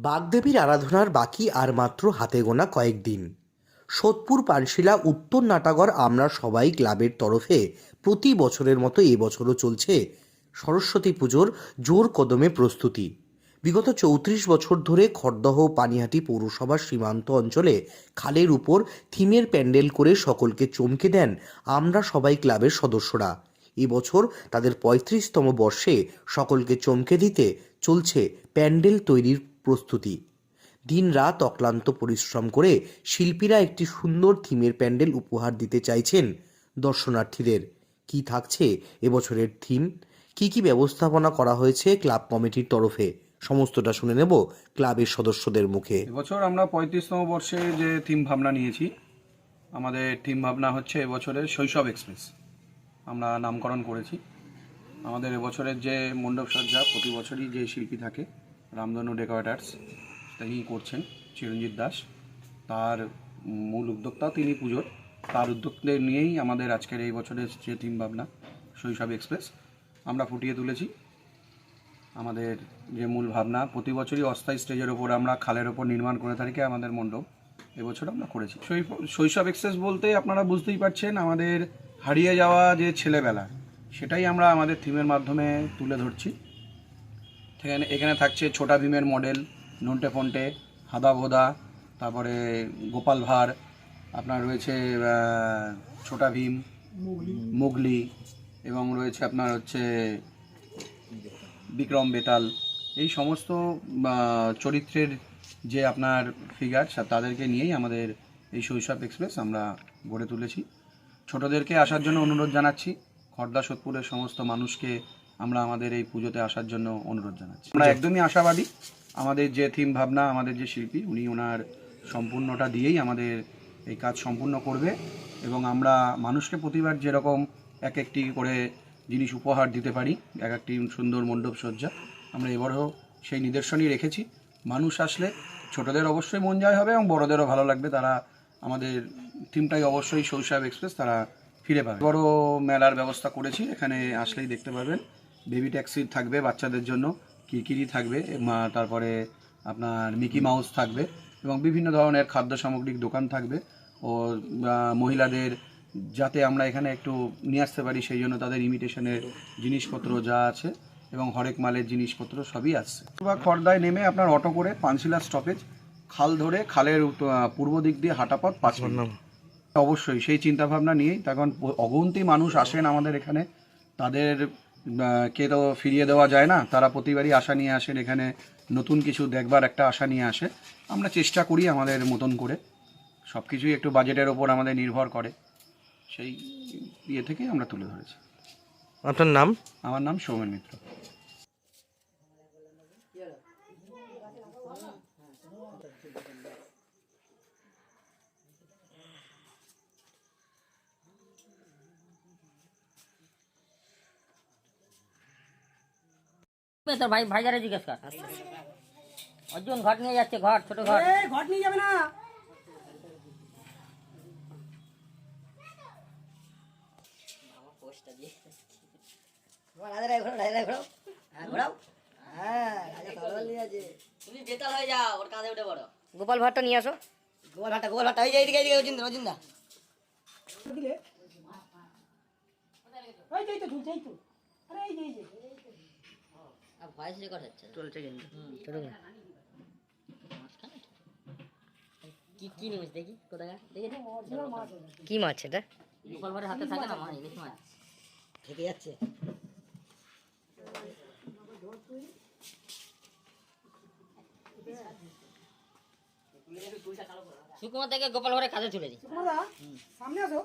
বাগদেবীর আরাধনার বাকি আর মাত্র হাতে গোনা কয়েকদিন। সোদপুর, পানশিলা, উত্তর নাটাগর আমরা সবাই ক্লাবের তরফে প্রতি বছরের মতো এবছরও চলছে সরস্বতী পুজোর জোর কদমে প্রস্তুতি। বিগত চৌত্রিশ বছর ধরে খড়দহ, পানিহাটি পৌরসভার সীমান্ত অঞ্চলে খালের উপর থিমের প্যান্ডেল করে সকলকে চমকে দেন আমরা সবাই ক্লাবের সদস্যরা। এবছর তাদের পঁয়ত্রিশতম বর্ষে সকলকে চমকে দিতে চলছে প্যান্ডেল তৈরির প্রস্তুতি। দিনরাত অক্লান্ত পরিশ্রম করে শিল্পীরা একটি সুন্দর থিমের প্যান্ডেল উপহার দিতে চাইছেন দর্শনার্থীদের। কি থাকছে এবছরের থিম? কি কি ব্যবস্থাপনা করা হয়েছে ক্লাব কমিটির তরফে? সমস্তটা শুনে নেব ক্লাবের সদস্যদের মুখে। এবছর আমরা পঁয়ত্রিশতম বর্ষে যে থিম ভাবনা নিয়েছি, আমাদের থিম ভাবনা হচ্ছে এবছরের শৈশব এক্সপ্রেস। আমরা নামকরণ করেছি। আমাদের এবছরের যে মণ্ডপ সজ্জা প্রতি বছরই যে শিল্পী থাকে রামধনু ডেকোরেটার্স, তিনি করছেন চিরঞ্জিত দাস। তার মূল উদ্যোক্তা তিনি পুজোর। তার উদ্যোগকে নিয়েই আমাদের আজকের এই বছরের যে থিম ভাবনা, শৈশব এক্সপ্রেস, আমরা ফুটিয়ে তুলেছি। আমাদের যে মূল ভাবনা, প্রতি বছরই অস্থায়ী স্টেজের ওপর আমরা খালের ওপর নির্মাণ করে থাকি আমাদের মণ্ডপ। এবছর আমরা করেছি। শৈশব এক্সপ্রেস বলতে আপনারা বুঝতেই পারছেন, আমাদের হারিয়ে যাওয়া যে ছেলেবেলা, সেটাই আমরা আমাদের থিমের মাধ্যমে তুলে ধরছি। এখানে এখানে থাকছে ছোটা ভীমের মডেল নন্টে ফন্টে, হাদা ভোদা, তারপরে গোপাল ভাঁড়, আপনার রয়েছে ছোটা ভীম, মুগলি এবং রয়েছে আপনার হচ্ছে বিক্রম বেতাল। এই সমস্ত চরিত্রের যে আপনার ফিগার তাদেরকে নিয়েই আমাদের এই শৈশব এক্সপ্রেস আমরা গড়ে তুলেছি। ছোটদেরকে আসার জন্য অনুরোধ জানাচ্ছি। খড়দা সোদপুরের সমস্ত মানুষকে আমরা আমাদের এই পুজোতে আসার জন্য অনুরোধ জানাচ্ছি। আমরা একদমই আশাবাদী। আমাদের যে থিম ভাবনা, আমাদের যে শিল্পী, উনি ওনার সম্পূর্ণটা দিয়েই আমাদের এই কাজ সম্পূর্ণ করবে এবং আমরা মানুষকে প্রতিবার যেরকম এক একটি করে জিনিস উপহার দিতে পারি এক একটি সুন্দর মণ্ডপ সজ্জা, আমরা এবারও সেই নিদর্শনই রেখেছি। মানুষ আসলে ছোটদের অবশ্যই মন জয় হবে এবং বড়দেরও ভালো লাগবে। তারা আমাদের টিমটাই অবশ্যই শৈশব এক্সপ্রেস তারা ফিরে পাবে। বড় মেলার ব্যবস্থা করেছি, এখানে আসলেই দেখতে পাবেন বেবি ট্যাক্সি থাকবে বাচ্চাদের জন্য কিরকিরি থাকবে মা- তারপরে আপনার মিকি মাউস থাকবে এবং বিভিন্ন ধরনের খাদ্য সামগ্রিক দোকান থাকবে। ও মহিলাদের যাতে আমরা এখানে একটু নিয়ে আসতে পারি সেই জন্য তাদের ইমিটেশনের জিনিসপত্র যা আছে এবং হরেক মালের জিনিসপত্র সবই আসছে বা খর্দায় নেমে আপনার অটো করে পানশিলা স্টপেজ খাল ধরে খালের পূর্ব দিক দিয়ে হাঁটা পথ পাঁচ মিনিট। অবশ্যই সেই চিন্তা ভাবনা নিয়েই। তখন অগন্তি মানুষ আসেন আমাদের এখানে। তাদের কে তো ফিরিয়ে দেওয়া যায় না। তারা প্রতিবারই আশা নিয়ে আসেন এখানে নতুন কিছু দেখবার একটা আশা নিয়ে আসে। আমরা চেষ্টা করি আমাদের মতন করে। সব কিছুই একটু বাজেটের ওপর আমাদের নির্ভর করে। সেই ইয়ে থেকে আমরা তুলে ধরেছি। আপনার নাম? আমার নাম সৌমেন মিত্র। তোর ভাই ভাইজারে জিজ্ঞেস কর। অর্জুন ঘট নিয়ে যাচ্ছে ঘট ছোট ঘট। নিয়ে যাবে না। হ্যাঁ হ্যাঁ হয়ে গোপাল ভাটটা নিয়ে আসো। গোপাল ভাটটা গোপাল ভাটটা এই যে এইদিকে এইদিকে অজিন্দা অজিন্দা দিলে ওই যে এই তো ঝুলছে তো। আরে এই যে এই যে। ভয়েস রেকর্ড হচ্ছে চলছে কিন্তু। কি কি নিউজ দেখি? কোথায় দেখি কি মাছ এটা? গোপাল হাতে থাকে না ইলিশ মাছ। থেকে যাচ্ছে। সুকুমার থেকে গোপাল ভাড়ের কাঁধে তুলে দিই সামনে আসো।